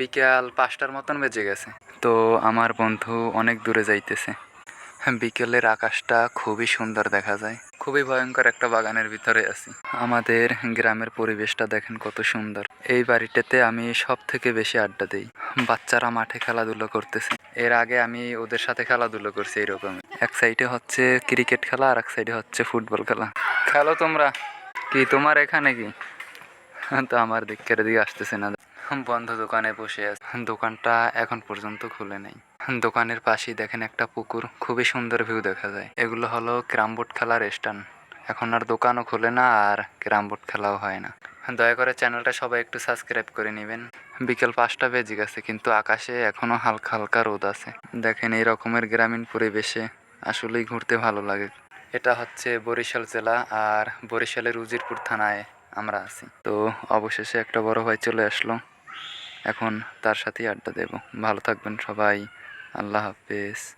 বিকাল পাঁচটার মতন বেজে গেছে। তো আমার বন্ধু অনেক দূরে যাইতেছে। বিকেলের আকাশটা খুবই সুন্দর দেখা যায়। খুবই ভয়ঙ্কর একটা বাগানের ভিতরে আছি। আমাদের গ্রামের পরিবেশটা দেখেন কত সুন্দর। এই বাড়িটাতে আমি সব থেকে বেশি আড্ডা দিই। বাচ্চারা মাঠে খেলাধুলো করতেছে। এর আগে আমি ওদের সাথে খেলাধুলো করছি এইরকম এক সাইডে হচ্ছে ক্রিকেট খেলা, আর এক সাইডে হচ্ছে ফুটবল খেলা। খেলো তোমরা? কি তোমার এখানে কি? তো আমার দিকের দিকে আসতেছে না। বন্ধ দোকানে বসে আছে। দোকানটা এখন পর্যন্ত খুলে নেই। দোকানের পাশেই দেখেন একটা পুকুর, খুবই সুন্দর ভিউ দেখা যায়। এগুলো হলো ক্যারাম বোর্ড খেলার স্ট্যান্ড এখন আর দোকানও খুলে না আর ক্যারাম বোর্ড খেলাও হয় না। দয়া করে চ্যানেলটা সবাই একটু সাবস্ক্রাইব করে নেবেন। বিকেল পাঁচটা বেজে গেছে, কিন্তু আকাশে এখনও হালকা হালকা রোদ আছে। দেখেন এই রকমের গ্রামীণ পরিবেশে আসলেই ঘুরতে ভালো লাগে। এটা হচ্ছে বরিশাল জেলা আর বরিশালের উজিরপুর থানায় আমরা আছি। তো অবশেষে একটা বড় ভাই চলে আসলো। এখন তার সাথেই আড্ডা দেব। ভালো থাকবেন সবাই। আল্লাহ হাফেজ।